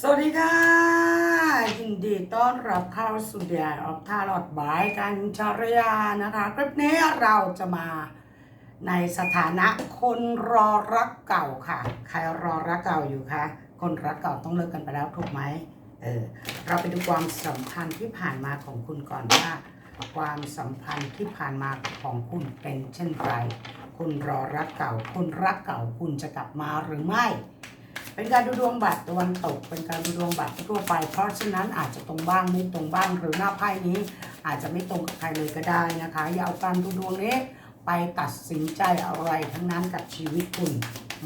สวัสดีค่ะยินดีต้อนรับเข้าสู่เดียออกทาลอดบายกันชารยานะคะคลิปนี้เราจะมาในสถานะคนรอรักเก่าค่ะ ใครรอรักเก่าอยู่คะคนรักเก่าต้องเลิกกันไปแล้วถูกไหมเออเราไปดูความสัมพันธ์ที่ผ่านมาของคุณก่อนว่า ความสัมพันธ์ที่ผ่านมาของคุณเป็นเช่นไรคุณรอรักเก่าคุณรักเก่าคุณจะกลับมาหรือไม่ เป็นการดูดวงบัตรตะวันตก เป็นการดูดวงบัตรทั่วไป เพราะฉะนั้นอาจจะตรงบ้างไม่ตรงบ้างหรือหน้าไพ่นี้ อาจจะไม่ตรงกับใครเลยก็ได้นะคะ อย่าเอาการดูดวงนี้ไปตัดสินใจอะไรทั้งนั้นกับชีวิตคุณ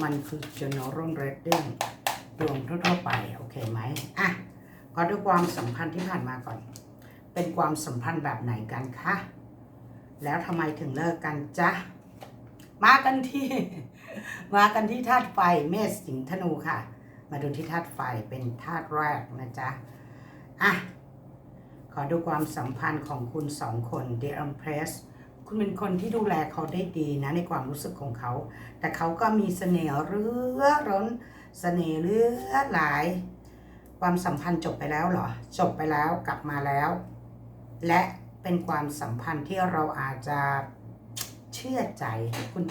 มันคือ general reading ดวงทั่วๆไป โอเคไหมอะก็ดูความสัมพันธ์ที่ผ่านมาก่อน เป็นความสัมพันธ์แบบไหนกันคะ แล้วทำไมถึงเลิกกันจ๊ะ มากันที่ มากันที่ธาตุไฟเมษสิงห์ธนูค่ะ มาดูที่ธาตุไฟเป็นธาตุแรกนะจ๊ะ อะ ขอดูความสัมพันธ์ของคุณสองคน The Empress คุณเป็นคนที่ดูแลเขาได้ดีนะในความรู้สึกของเขา แต่เขาก็มีเสน่ห์เรือร้นเสน่ห์เลือหลาย ความสัมพันธ์จบไปแล้วเหรอ จบไปแล้วกลับมาแล้ว และเป็นความสัมพันธ์ที่เราอาจจะเชื่อใจคุณ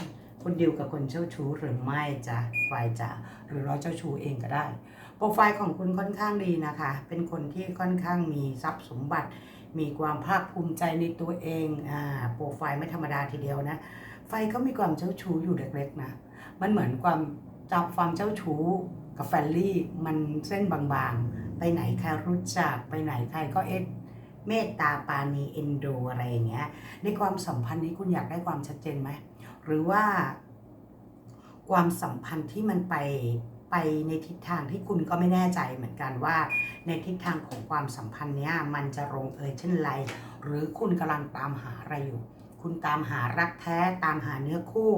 คุณดิวกับคนเจ้าชู้หรือไม่จะฝ่ายจะหรือเราเจ้าชู้เองก็ได้ โปรไฟล์ของคุณค่อนข้างดีนะคะ เป็นคนที่ค่อนข้างมีทรัพย์สมบัติ มีความภาคภูมิใจในตัวเองอ่าโปรไฟล์ไม่ธรรมดาทีเดียวนะ ไฟเขามีความเจ้าชู้อยู่เล็กๆนะ มันเหมือนความจับความเจ้าชู้กับแฟนลี่มันเส้นบางๆ ไปไหนใครรู้จักไปไหนใครก็เอ็ดเมตตาปานีเอ็นดูอะไรอย่างเงี้ยในความสัมพันธ์นี้คุณอยากได้ความชัดเจนไหม หรือว่า ความสัมพันธ์ที่มันไปไปในทิศทางที่คุณก็ไม่แน่ใจเหมือนกันว่า ในทิศทางของความสัมพันธ์เนี้ยมันจะลงเอยเช่นไร หรือคุณกำลังตามหาอะไรอยู่ คุณตามหารักแท้ตามหาเนื้อคู่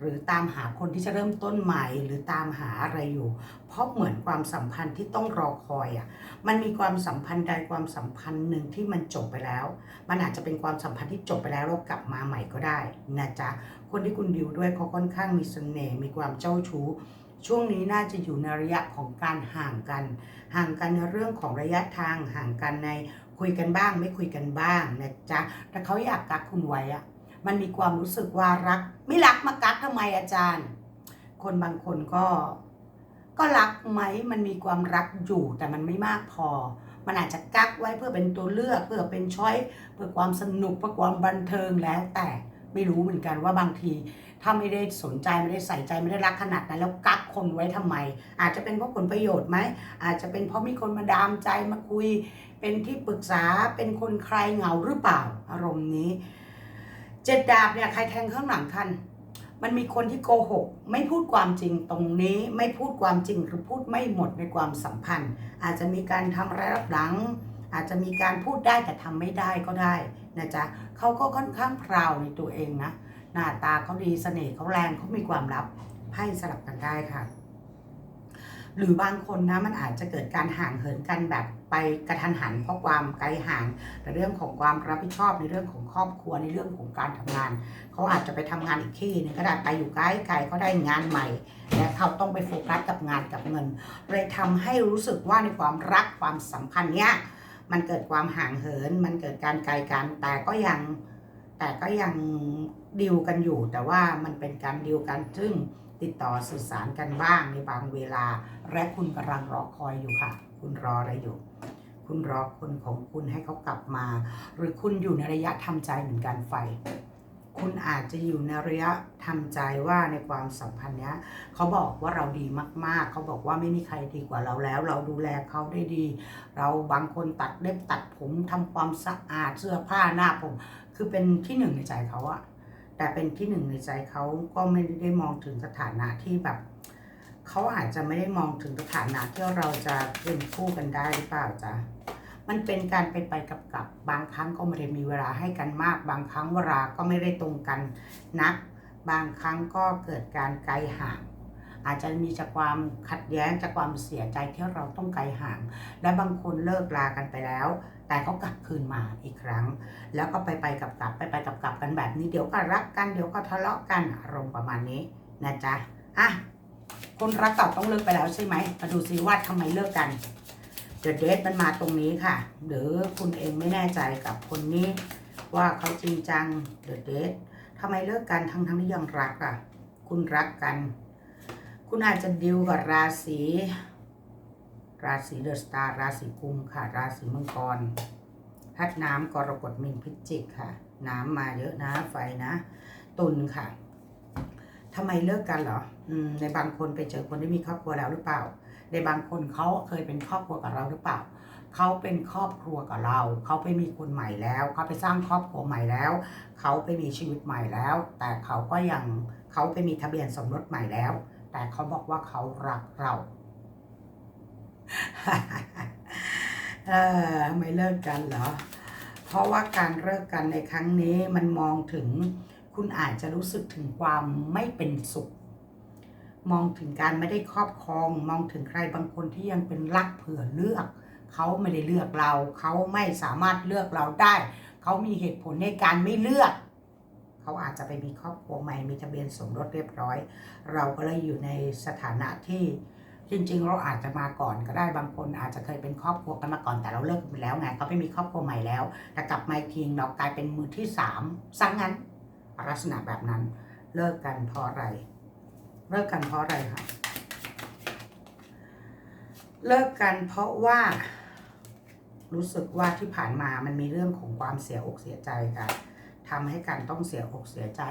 หรือตามหาคนที่จะเริ่มต้นใหม่ หรือตามหาอะไรอยู่ เพราะเหมือนความสัมพันธ์ที่ต้องรอคอยอะมันมีความสัมพันธ์ใดความสัมพันธ์หนึ่งที่มันจบไปแล้ว มันอาจจะเป็นความสัมพันธ์ที่จบไปแล้วแล้วกลับมาใหม่ก็ได้นะจ๊ะคนที่คุณดิวด้วยเขาค่อนข้างมีเสน่ห์มีความเจ้าชู้ ช่วงนี้น่าจะอยู่ในระยะของการห่างกัน ห่างกันในเรื่องของระยะทางห่างกันในคุยกันบ้าง ไม่คุยกันบ้างนะจ๊ะแต่เขาอยากกักคุณไว้อะ มันมีความรู้สึกว่ารัก ไม่รักมากักทำไมอาจารย์ คนบางคนก็ ก็รักไหมมันมีความรักอยู่แต่มันไม่มากพอ มันอาจจะกักไว้เพื่อเป็นตัวเลือก เพื่อเป็นช้อยเพื่อความสนุกเพื่อความบันเทิงแล้วแต่ไม่รู้เหมือนกันว่าบางที ถ้าไม่ได้สนใจไม่ได้ใส่ใจไม่ได้รักขนาดนั้นแล้วกักคนไว้ทำไม อาจจะเป็นเพราะผลประโยชน์ไหมอาจจะเป็นเพราะมีคนมาดามใจมาคุย เป็นที่ปรึกษาเป็นคนใครเหงาหรือเปล่าอารมณ์นี้ เจ็ดดาบเนี่ยใครแทงข้างหลังคันมันมีคนที่โกหก ไม่พูดความจริงตรงนี้ไม่พูดความจริงหรือพูดไม่หมดในความสัมพันธ์ อาจจะมีการทำร้ายรับหลัง อาจจะมีการพูดได้แต่ทำไม่ได้ก็ได้นะจ๊ะเขาก็ค่อนข้างพราวในตัวเองนะ หน้าตาเขาดีเสน่ห์เขาแรงเขามีความลับไพ่สลับกันได้ค่ะ หรือบางคนนะมันอาจจะเกิดการห่างเหินกันแบบไปกระทันหันเพราะความไกลห่างในเรื่องของความรับผิดชอบในเรื่องของครอบครัวในเรื่องของการทำงาน เขาอาจจะไปทำงานอีกที่หนึงก็ได้ไปอยู่ไกลไกลเขาได้งานใหม่และเขาต้องไปโฟกัสกับงานกับเงิน เลยทำให้รู้สึกว่าในความรักความสัมพันธ์เนี้ยมันเกิดความห่างเหิน มันเกิดการไกลกันแต่ก็ยังแต่ก็ยังดิวกันอยู่ แต่ว่ามันเป็นการดิวกันซึ่ง ติดต่อสื่อสารกันบ้างในบางเวลา และคุณกำลังรอคอยอยู่ค่ะ คุณรออะไรอยู่ คุณรอคนของคุณให้เขากลับมา หรือคุณอยู่ในระยะทำใจเหมือนกันไฟ คุณอาจจะอยู่ในระยะทำใจว่าในความสัมพันธ์เนี้ยเขาบอกว่าเราดีมากๆ เขาบอกว่าไม่มีใครดีกว่าเราแล้ว เราดูแลเขาได้ดี เราบางคนตัดเล็บตัดผมทำความสะอาดเสื้อผ้าหน้าผม คือเป็นที่หนึ่งในใจเขาอะ แต่เป็นที่หนึ่งในใจเขาก็ไม่ได้มองถึงสถานะที่แบบเขาอาจจะไม่ได้มองถึงสถานะที่เราจะเป็นคู่กันได้หรือเปล่าจ๊ะมันเป็นการไปไปกับกับบางครั้งก็ไม่ได้มีเวลาให้กันมาก บางครั้งเวลาก็ไม่ได้ตรงกันนัก บางครั้งก็เกิดการไกลห่าง อาจจะมีจากความขัดแย้งจากความเสียใจที่เราต้องไกลห่าง และบางคนเลิกลากันไปแล้ว แต่ก็กลับคืนมาอีกครั้ง แล้วก็ไปไปกับกลับไปไปกับกลับกันแบบนี้เดี๋ยวก็รักกันเดี๋ยวก็ทะเลาะกันอารมณ์ประมาณนี้นะจ๊ะอะคนรักเก่าต้องเลิกไปแล้วใช่ไหมมาดูซิว่าทำไมเลิกกันเดอะเดทมันมาตรงนี้ค่ะ หรือคุณเองไม่แน่ใจกับคนนี้ ว่าเขาจริงจังเดอะเดททำไมเลิกกันทั้งทั้งที่ยังรักอะ คุณรักกัน คุณอาจจะดิวกับราศีราศีเดอะสตาร์ราศีกุมค่ะ ราศีมังกรพัดน้ำกรกฎมินพิจิกค่ะ น้ำมาเยอะนะไฟนะ ตุลค่ะทำไมเลิกกันเหรออืมในบางคนไปเจอคนที่มีครอบครัวแล้วหรือเปล่า ในบางคนเขาเคยเป็นครอบครัวกับเราหรือเปล่าเขาเป็นครอบครัวกับเรา เขาไปมีคนใหม่แล้วเขาไปสร้างครอบครัวใหม่แล้ว เขาไปมีชีวิตใหม่แล้ว แต่เขาก็ยังเขาไปมีทะเบียนสมรสใหม่แล้ว แต่เขาบอกว่าเขารักเราเออไม่เลิกกันเหรอ เพราะว่าการเลิกกันในครั้งนี้มันมองถึงคุณอาจจะรู้สึกถึงความไม่เป็นสุข มองถึงการไม่ได้ครอบครอง มองถึงใครบางคนที่ยังเป็นรักเผื่อเลือก เขาไม่ได้เลือกเรา เขาไม่สามารถเลือกเราได้ เขามีเหตุผลในการไม่เลือก เขาอาจจะไปมีครอบครัวใหม่มีทะเบียนสมรสเรียบร้อย เราก็เลยอยู่ในสถานะที่จริง ๆ เราอาจจะมาก่อนก็ได้บางคนอาจจะเคยเป็นครอบครัวกันมาก่อนแต่เราเลิกกันไปแล้วไงเขาไปมีครอบครัวใหม่แล้วแต่กลับมาอีกทีเรากลายเป็นมือที่สามซังงั้นลักษณะแบบนั้น เลิกกันเพราะอะไร เลิกกันเพราะอะไรคะเลิกกันเพราะว่า รู้สึกว่าที่ผ่านมามันมีเรื่องของความเสียอกเสียใจกัน ทำให้กันต้องเสียอกเสียใจ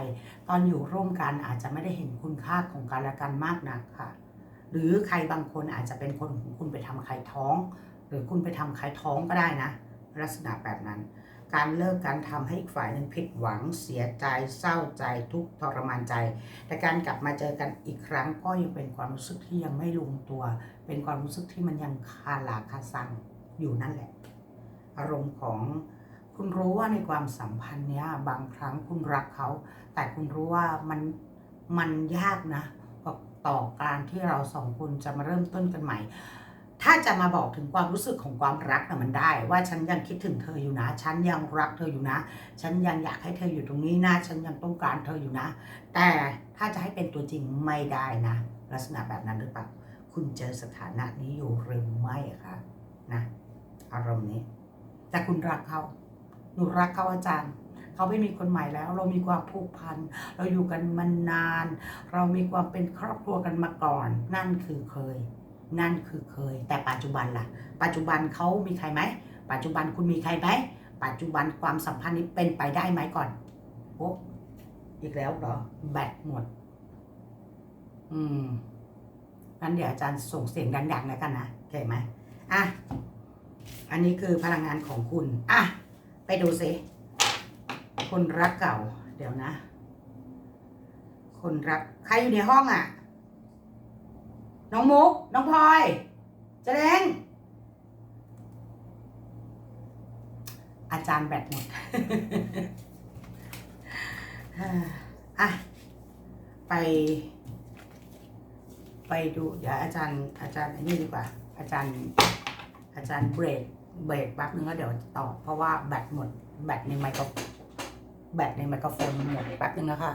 ตอนอยู่ร่วมกันอาจจะไม่ได้เห็นคุณค่าของกันและกันมากนักค่ะ หรือใครบางคนอาจจะเป็นคนของคุณไปทำใครท้อง หรือคุณไปทำใครท้องก็ได้นะ ลักษณะแบบนั้น การเลิกกันทำให้อีกฝ่ายหนึ่งผิดหวังเสียใจเศร้าใจทุกทรมานใจ แต่การกลับมาเจอกันอีกครั้งก็ยังเป็นความรู้สึกที่ยังไม่ลงตัว เป็นความรู้สึกที่มันยังคาหลาคาซังอยู่นั่นแหละ อารมณ์ของ คุณรู้ว่าในความสัมพันธ์เนี้ยบางครั้งคุณรักเขา แต่คุณรู้ว่ามันมันยากนะกับต่อการที่เราสองคนจะมาเริ่มต้นกันใหม่ ถ้าจะมาบอกถึงความรู้สึกของความรักนะมันได้ ว่าฉันยังคิดถึงเธออยู่นะ ฉันยังรักเธออยู่นะ ฉันยังอยากให้เธออยู่ตรงนี้นะ ฉันยังต้องการเธออยู่นะ แต่ถ้าจะให้เป็นตัวจริงไม่ได้นะ ลักษณะแบบนั้นหรือเปล่า คุณเจอสถานะนี้อยู่หรือไม่คะนะ อารมณ์นี้ แต่คุณรักเขา นูรักเขาอาจารย์เขาไม่มีคนใหม่แล้ว เรามีความผูกพัน เราอยู่กันมานาน เรามีความเป็นครอบครัวกันมาก่อน นั่นคือเคย นั่นคือเคย แต่ปัจจุบันล่ะ ปัจจุบันเขามีใครไหม ปัจจุบันคุณมีใครไหมปัจจุบันความสัมพันธ์นี้เป็นไปได้ไหมก่อนโอ้อีกแล้วเหรอ แบตหมด อืมงั้นเดี๋ยวอาจารย์ส่งเสียงดังๆแล้วกันนะโอเคไหมอะ อันนี้คือพลังงานของคุณ อะ ไปดูสิ คนรักเก่า เดี๋ยวนะ คนรัก ใครอยู่ในห้องอะ น้องมุก น้องพลอยเจเล้งอาจารย์แบตหมด อะ ไป ไปดู เดี๋ยวอาจารย์ อาจารย์อันนี้ดีกว่า อาจารย์ อาจารย์เบรก เบรกแป๊บนึงแล้วเดี๋ยวตอบเพราะว่าแบตหมด แบตในไมโครแบตในไมโครโฟนหมดแป๊บนึงนะคะ